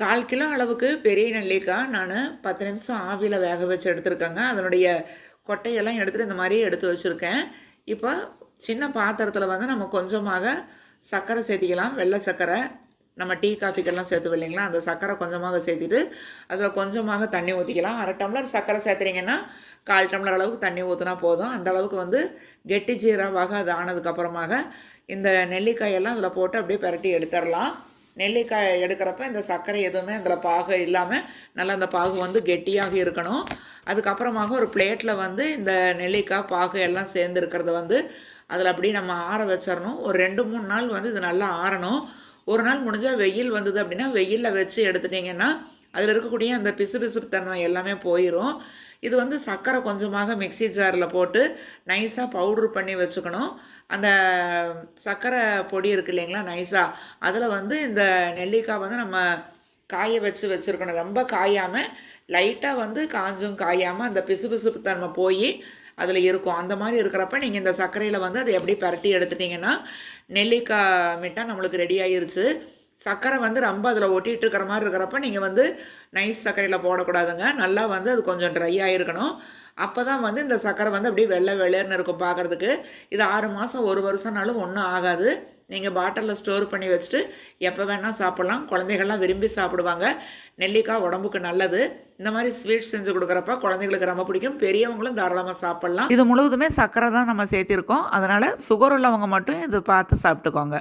கால் kilo அளவுக்கு பெரிய நெல்லிக்காய் நான் பத்து நிமிஷம் ஆவியில் வேக வச்சு எடுத்திருக்கேங்க. அதனுடைய கொட்டையெல்லாம் எடுத்துகிட்டு இந்த மாதிரி எடுத்து வச்சுருக்கேன். இப்போ சின்ன பாத்திரத்தில் வந்து நம்ம கொஞ்சமாக சர்க்கரை சேர்த்திக்கலாம். வெள்ளை சர்க்கரை நம்ம டீ காஃபிக்கெல்லாம் சேர்த்து இல்லைங்களா? அந்த சர்க்கரை கொஞ்சமாக சேர்த்துட்டு அதில் கொஞ்சமாக தண்ணி ஊற்றிக்கலாம் அரை டம்ளர் சர்க்கரை சேர்த்துறீங்கன்னா கால் டம்ளர் அளவுக்கு தண்ணி ஊற்றினா போதும். அந்த அளவுக்கு வந்து கெட்டி ஜீராவாக அது ஆனதுக்கப்புறமாக இந்த நெல்லிக்காயெல்லாம் அதில் போட்டு அப்படியே பரட்டி எடுத்துடலாம். நெல்லிக்காய் எடுக்கிறப்ப இந்த சர்க்கரை எதுவுமே அதில் பாகு இல்லாமல் நல்லா அந்த பாகு வந்து கெட்டியாக இருக்கணும். அதுக்கப்புறமாக ஒரு பிளேட்டில் வந்து இந்த நெல்லிக்காய் பாகு எல்லாம் சேர்ந்து இருக்கிறத வந்து அதில் அப்படியே நம்ம ஆற வச்சிடணும் ஒரு ரெண்டு மூணு நாள் வந்து இது நல்லா ஆறணும். ஒரு நாள் முடிஞ்சால் வெயில் வந்தது அப்படின்னா வெயிலில் வச்சு எடுத்துட்டிங்கன்னா அதில் இருக்கக்கூடிய அந்த பிசு பிசுப்பு தன்மை எல்லாமே போயிடும் இது வந்து சர்க்கரை கொஞ்சமாக மிக்சி ஜாரில் போட்டு நைஸாக பவுட்ரு பண்ணி வச்சுக்கணும். அந்த சர்க்கரை பொடி இருக்கு இல்லைங்களா நைஸாக அதில் வந்து இந்த நெல்லிக்காய் வந்து நம்ம காய வச்சு வச்சுருக்கணும். ரொம்ப காயாமல் லைட்டாக வந்து காஞ்சும் காயாமல் அந்த பிசு பிசுப்பு தன்மை போய் அதில் இருக்கும். அந்த மாதிரி இருக்கிறப்ப நீங்கள் இந்த சர்க்கரையில் வந்து அதை எப்படி பரட்டி எடுத்துட்டிங்கன்னா நெல்லிக்காய் மிட்டாய் நம்மளுக்கு ரெடி ஆயிருச்சு. சர்க்கரை வந்து ரொம்ப அதில் ஒட்டிகிட்டு இருக்கிற மாதிரி இருக்கிறப்ப நீங்கள் வந்து நைஸ் சர்க்கரையில் போடக்கூடாதுங்க. நல்லா வந்து அது கொஞ்சம் ட்ரை ஆகிருக்கணும் அப்போ தான் வந்து இந்த சர்க்கரை வந்து அப்படியே வெள்ளை வெள்ளையர்னு இருக்கும் பார்க்குறதுக்கு இது ஆறு மாதம் ஒரு வருஷம்னாலும் ஒன்றும் ஆகாது. நீங்கள் பாட்டிலில் ஸ்டோர் பண்ணி வச்சுட்டு எப்போ வேணால் சாப்பிட்லாம். குழந்தைகள்லாம் விரும்பி சாப்பிடுவாங்க. நெல்லிக்காய் உடம்புக்கு நல்லது. இந்த மாதிரி ஸ்வீட் செஞ்சு கொடுக்குறப்ப குழந்தைங்களுக்கு ரொம்ப பிடிக்கும். பெரியவங்களும் தாராளமாக சாப்பிட்லாம். இது முழுவதுமே சர்க்கரை தான் நம்ம சேர்த்திருக்கோம். அதனால் சுகர் உள்ளவங்க மட்டும் இது பார்த்து சாப்பிட்டுக்கோங்க.